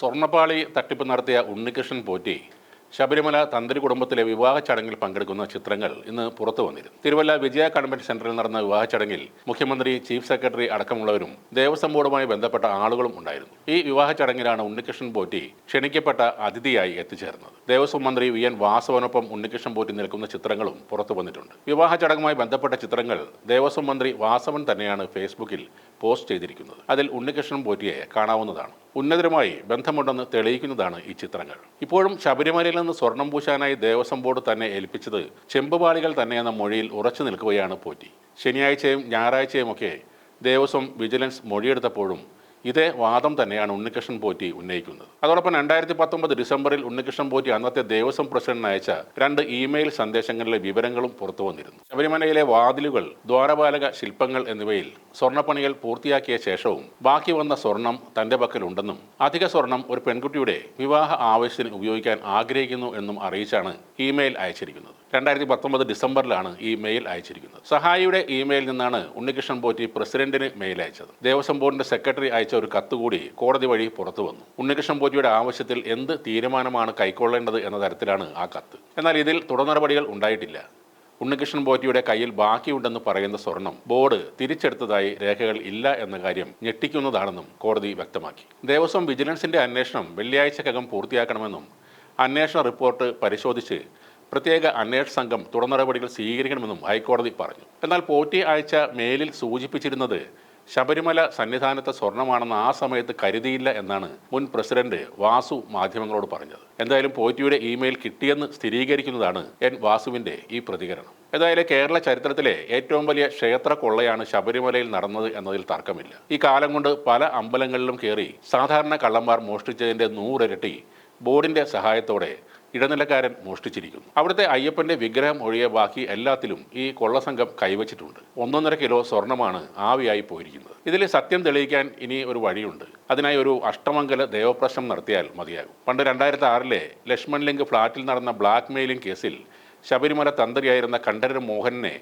സ്വർണപ്പാളി തട്ടിപ്പ് നടത്തിയ ഉണ്ണികൃഷ്ണൻ പോറ്റി ശബരിമല തന്ത്രി കുടുംബത്തിലെ വിവാഹ ചടങ്ങിൽ പങ്കെടുക്കുന്ന ചിത്രങ്ങൾ ഇന്ന് പുറത്തു വന്നിരുന്നു. തിരുവല്ല വിജയ കൺവെൻഷൻ സെന്ററിൽ നടന്ന വിവാഹ ചടങ്ങിൽ മുഖ്യമന്ത്രി ചീഫ് സെക്രട്ടറി അടക്കമുള്ളവരും ദേവസ്വം ബോർഡുമായി ബന്ധപ്പെട്ട ആളുകളും ഉണ്ടായിരുന്നു. ഈ വിവാഹ ചടങ്ങിലാണ് ഉണ്ണികൃഷ്ണൻ പോറ്റി ക്ഷണിക്കപ്പെട്ട അതിഥിയായി എത്തിച്ചേർന്നത്. ദേവസ്വം മന്ത്രി വി. എൻ. വാസവനൊപ്പം ഉണ്ണികൃഷ്ണൻ പോറ്റി നിൽക്കുന്ന ചിത്രങ്ങളും പുറത്തു വന്നിട്ടുണ്ട്. വിവാഹ ചടങ്ങുമായി ബന്ധപ്പെട്ട ചിത്രങ്ങൾ ദേവസ്വം മന്ത്രി വാസവൻ തന്നെയാണ് ഫേസ്ബുക്കിൽ പോസ്റ്റ് ചെയ്തിരിക്കുന്നത്. അതിൽ ഉണ്ണികൃഷ്ണൻ പോറ്റിയെ കാണാവുന്നതാണ്. ഉന്നതരുമായി ബന്ധമുണ്ടെന്ന് തെളിയിക്കുന്നതാണ് ഈ ചിത്രങ്ങൾ. ഇപ്പോഴും ശബരിമലയിൽ നിന്ന് സ്വർണം പൂശാനായി ദേവസ്വം ബോർഡ് തന്നെ ഏൽപ്പിച്ചത് ചെമ്പുപാളികൾ തന്നെയെന്ന മൊഴിയിൽ ഉറച്ചു നിൽക്കുകയാണ് പോറ്റി. ശനിയാഴ്ചയും ഞായറാഴ്ചയുമൊക്കെ ദേവസ്വം വിജിലൻസ് മൊഴിയെടുത്തപ്പോഴും ഇതേ വാദം തന്നെയാണ് ഉണ്ണികൃഷ്ണൻ പോറ്റി ഉന്നയിക്കുന്നത്. അതോടൊപ്പം രണ്ടായിരത്തി പത്തൊമ്പത് ഡിസംബറിൽ ഉണ്ണികൃഷ്ണൻ പോറ്റി അന്നത്തെ ദേവസ്വം പ്രസിഡന്റിന് അയച്ച രണ്ട് ഇമെയിൽ സന്ദേശങ്ങളിലെ വിവരങ്ങളും പുറത്തു വന്നിരുന്നു. ശബരിമലയിലെ വാതിലുകൾ ദ്വാരപാലക ശില്പങ്ങൾ എന്നിവയിൽ സ്വർണപ്പണികൾ പൂർത്തിയാക്കിയ ശേഷവും ബാക്കി വന്ന സ്വർണം തന്റെ പക്കലുണ്ടെന്നും അധിക സ്വർണം ഒരു പെൺകുട്ടിയുടെ വിവാഹ ആവശ്യത്തിന് ഉപയോഗിക്കാൻ ആഗ്രഹിക്കുന്നു എന്നും അറിയിച്ചാണ് ഇമെയിൽ അയച്ചിരിക്കുന്നത്. രണ്ടായിരത്തി പത്തൊമ്പത് ഡിസംബറിലാണ് ഈ മെയിൽ അയച്ചിരിക്കുന്നത്. സഹായിയുടെ ഇമെയിൽ നിന്നാണ് ഉണ്ണികൃഷ്ണൻ പോറ്റി പ്രസിഡന്റിന് മെയിൽ അയച്ചത്. ദേവസ്വം ബോർഡിന്റെ സെക്രട്ടറി അയച്ച ഒരു കത്ത് കൂടി കോടതി വഴി പുറത്തു വന്നു. ഉണ്ണികൃഷ്ണൻ പോറ്റിയുടെ ആവശ്യത്തിൽ എന്ത് തീരുമാനമാണ് കൈക്കൊള്ളേണ്ടത് എന്ന തരത്തിലാണ് ആ കത്ത്. എന്നാൽ ഇതിൽ തുടർ നടപടികൾ ഉണ്ടായിട്ടില്ല. ഉണ്ണികൃഷ്ണൻ പോറ്റിയുടെ കയ്യിൽ ബാക്കിയുണ്ടെന്ന് പറയുന്ന സ്വർണം ബോർഡ് തിരിച്ചെടുത്തതായി രേഖകൾ ഇല്ല എന്ന കാര്യം ഞെട്ടിക്കുന്നതാണെന്നും കോടതി വ്യക്തമാക്കി. ദേവസ്വം വിജിലൻസിന്റെ അന്വേഷണം വെള്ളിയാഴ്ചക്കകം പൂർത്തിയാക്കണമെന്നും അന്വേഷണ റിപ്പോർട്ട് പരിശോധിച്ച് പ്രത്യേക അന്വേഷണ സംഘം തുടർ നടപടികൾ സ്വീകരിക്കണമെന്നും ഹൈക്കോടതി പറഞ്ഞു. എന്നാൽ പോറ്റി അയച്ച മേലിൽ സൂചിപ്പിച്ചിരുന്നത് ശബരിമല സന്നിധാനത്തെ സ്വർണമാണെന്ന് ആ സമയത്ത് കരുതിയില്ല എന്നാണ് മുൻ പ്രസിഡന്റ് വാസു മാധ്യമങ്ങളോട് പറഞ്ഞത്. എന്തായാലും പോറ്റിയുടെ ഇമെയിൽ കിട്ടിയെന്ന് സ്ഥിരീകരിക്കുന്നതാണ് എൻ വാസുവിന്റെ ഈ പ്രതികരണം. ഏതായാലും കേരള ചരിത്രത്തിലെ ഏറ്റവും വലിയ ക്ഷേത്ര കൊള്ളയാണ് ശബരിമലയിൽ നടന്നത് എന്നതിൽ തർക്കമില്ല. ഈ കാലം കൊണ്ട് പല അമ്പലങ്ങളിലും കയറി സാധാരണ കള്ളന്മാർ മോഷ്ടിച്ചതിന്റെ നൂറിരട്ടി ബോർഡിന്റെ സഹായത്തോടെ ഇടനിലക്കാരൻ മോഷ്ടിച്ചിരിക്കുന്നു. അവിടുത്തെ അയ്യപ്പന്റെ വിഗ്രഹം ഒഴികെ ബാക്കി എല്ലാത്തിലും ഈ കൊള്ളസംഘം കൈവച്ചിട്ടുണ്ട്. ഒന്നൊന്നര കിലോ സ്വർണമാണ് ആവിയായി പോയിരിക്കുന്നത്. ഇതിൽ സത്യം തെളിയിക്കാൻ ഇനി ഒരു വഴിയുണ്ട്. അതിനായി ഒരു അഷ്ടമംഗല ദേവപ്രശ്നം നടത്തിയാൽ മതിയാകും. പണ്ട് രണ്ടായിരത്തി ആറിലെ ലക്ഷ്മൺ ലിംഗ് ഫ്ളാറ്റിൽ നടന്ന ബ്ലാക്ക് മെയിലിംഗ് കേസിൽ ശബരിമല തന്ത്രിയായിരുന്ന കണ്ഠരര് മോഹനെ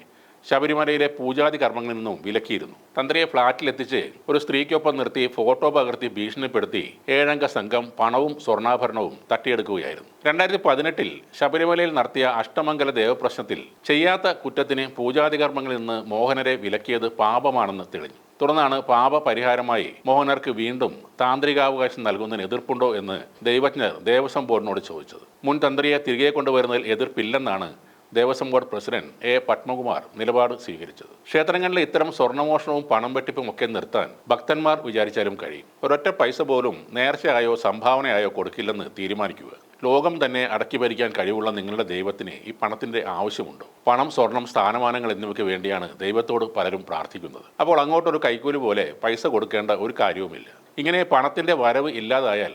ശബരിമലയിലെ പൂജാതി കർമ്മങ്ങളിൽ നിന്നും വിലക്കിയിരുന്നു. തന്ത്രിയെ ഫ്ളാറ്റിലെത്തിച്ച് ഒരു സ്ത്രീക്കൊപ്പം നിർത്തി ഫോട്ടോ പകർത്തി ഭീഷണിപ്പെടുത്തി ഏഴംഗ സംഘം പണവും സ്വർണാഭരണവും തട്ടിയെടുക്കുകയായിരുന്നു. രണ്ടായിരത്തി പതിനെട്ടിൽ ശബരിമലയിൽ നടത്തിയ അഷ്ടമംഗല ദേവപ്രശ്നത്തിൽ ചെയ്യാത്ത കുറ്റത്തിന് പൂജാതി കർമ്മങ്ങളിൽ നിന്ന് മോഹനരെ വിലക്കിയത് പാപമാണെന്ന് തെളിഞ്ഞു. തുടർന്നാണ് പാപ പരിഹാരമായി മോഹനർക്ക് വീണ്ടും താന്ത്രികാവകാശം നൽകുന്നതിന് എതിർപ്പുണ്ടോ എന്ന് ദൈവജ്ഞർ ദേവസ്വം ബോർഡിനോട് ചോദിച്ചത്. മുൻ തന്ത്രിയെ തിരികെ കൊണ്ടുവരുന്നതിൽ എതിർപ്പില്ലെന്നാണ് Devaswom board president A Padmakumar നിലപാട് സ്വീകരിച്ചത്. ക്ഷേത്രങ്ങളിലെ ഇത്തരം സ്വർണമോഷണവും പണം വെട്ടിപ്പും ഒക്കെ നിർത്താൻ ഭക്തന്മാർ വിചാരിച്ചാലും കഴിയും. ഒരൊറ്റ പൈസ പോലും നേർച്ചയായോ സംഭാവനയായോ കൊടുക്കില്ലെന്ന് തീരുമാനിക്കുക. ലോകം തന്നെ അടക്കി ഭരിക്കാൻ കഴിവുള്ള നിങ്ങളുടെ ദൈവത്തിന് ഈ പണത്തിന്റെ ആവശ്യമുണ്ടോ? പണം സ്വർണം സ്ഥാനമാനങ്ങൾ എന്നിവയ്ക്ക് വേണ്ടിയാണ് ദൈവത്തോട് പലരും പ്രാർത്ഥിക്കുന്നത്. അപ്പോൾ അങ്ങോട്ടൊരു കൈക്കൂലി പോലെ പൈസ കൊടുക്കേണ്ട ഒരു കാര്യവുമില്ല. ഇങ്ങനെ പണത്തിന്റെ വരവ് ഇല്ലാതായാൽ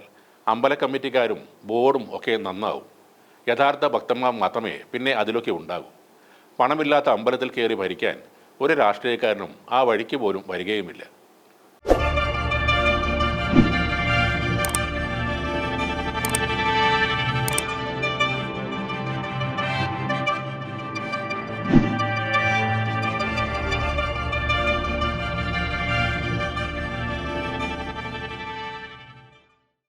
അമ്പല കമ്മിറ്റിക്കാരും ബോർഡും ഒക്കെ നന്നാവും. യഥാർത്ഥ ഭക്തന്മാർ മാത്രമേ പിന്നെ അതിലൊക്കെ ഉണ്ടാകൂ. പണമില്ലാത്ത അമ്പലത്തിൽ കയറി ഭരിക്കാൻ ഒരു രാഷ്ട്രീയക്കാരനും ആ വഴിക്ക് പോലും വരികയുമില്ല.